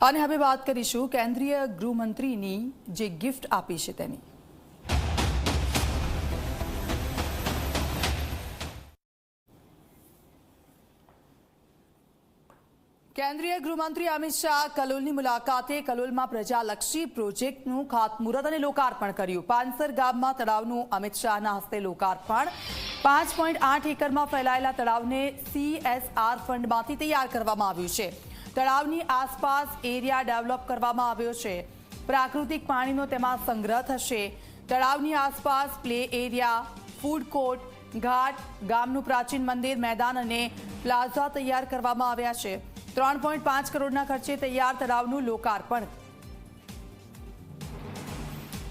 અને હવે વાત કરીશું કેન્દ્રીય ગૃહમંત્રીની જે ગિફ્ટ આપી છે તેની. કેન્દ્રીય ગૃહમંત્રી અમિત શાહ કલોલની મુલાકાતે કલોલમાં પ્રજાલક્ષી પ્રોજેક્ટનું ખાતમુહૂર્ત અને લોકાર્પણ કર્યું. પાનસર ગામમાં તળાવનું અમિત શાહના હસ્તે લોકાર્પણ. પાંચ પોઈન્ટ આઠ એકરમાં ફેલાયેલા તળાવને સીએસઆર ફંડમાંથી તૈયાર કરવામાં આવ્યું છે. તળાવની આસપાસ એરિયા ડેવલપ કરવામાં આવ્યો છે. પ્રાકૃતિક પાણીનો તેમાં સંગ્રહ થશે. તળાવની આસપાસ પ્લે એરિયા, ફૂડ કોર્ટ, ઘાટ, ગામનું પ્રાચીન મંદિર, મેદાન અને પ્લાઝા તૈયાર કરવામાં આવ્યા છે. ત્રણ પોઈન્ટ પાંચ કરોડના ખર્ચે તૈયાર તળાવનું લોકાર્પણ.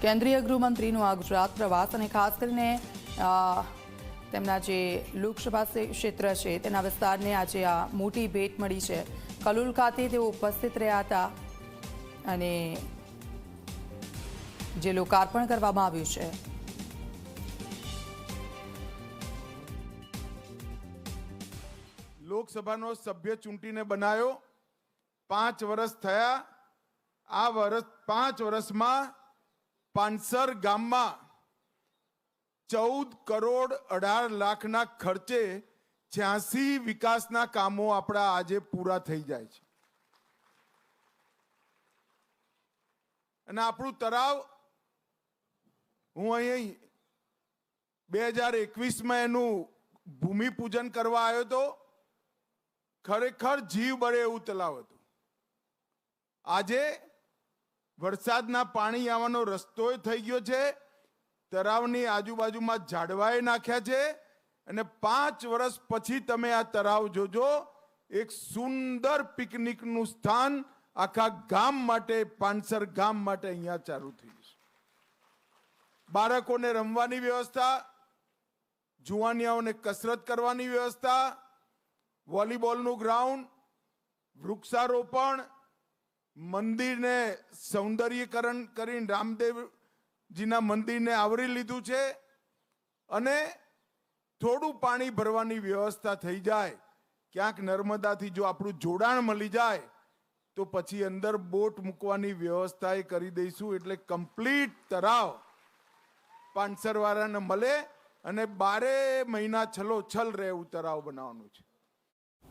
કેન્દ્રીય ગૃહમંત્રીનું આ ગુજરાત પ્રવાસ અને ખાસ કરીને તેમના જે લોકસભા ક્ષેત્ર છે, તેના વિસ્તારને આજે આ મોટી ભેટ મળી છે. કલોલ ખાતે તેઓ ઉપસ્થિત રહ્યા હતા અને જે લોકાર્પણ કરવામાં આવ્યું છે. લોકસભાનો સભ્ય ચૂંટીને બનાવ્યો પાંચ વર્ષ થયા. આ વર્ષ પાંચ વર્ષમાં પાનસર ગામમાં ચૌદ કરોડ અઢાર લાખના ખર્ચે છ્યાસી વિકાસના કામો આપણા આજે પૂરા થઈ જાય છે. અને આપણું તળાવ હું અહીં બે હજાર એકવીસમાં એનું ભૂમિપૂજન કરવા આવ્યો હતો ખરેખર જીવ બળે એવું તલાવ હતું. આજે વરસાદના પાણી આવવાનો રસ્તો થઈ ગયો છે. તળાવની આજુબાજુમાં ઝાડવાએ નાખ્યા છે અને પાંચ વર્ષ પછી તમે આ તળાવ જોજો, એક સુંદર પિકનિકનું સ્થાન આખા ગામ માટે, પાનસર ગામ માટે અહીંયા ચાલુ થઈ જશે. બાળકોને રમવાની વ્યવસ્થા, જુવાનિયાઓને કસરત કરવાની વ્યવસ્થા, વોલીબોલનું ગ્રાઉન્ડ, વૃક્ષારોપણ, મંદિરને સૌંદર્યકરણ કરીને રામદેવજીના મંદિરને આવરી લીધું છે અને થોડું પાણી ભરવાની વ્યવસ્થા થઈ જાય. ક્યાંક નર્મદાથી જો આપણું જોડાણ મળી જાય, તો પછી અંદર બોટ મૂકવાની વ્યવસ્થા એ કરી દઈશું એટલે કમ્પ્લીટ તળાવ પાનસરવાળાને મળે અને બારે મહિના છલો છલ રહે એવું તળાવ બનાવવાનું છે.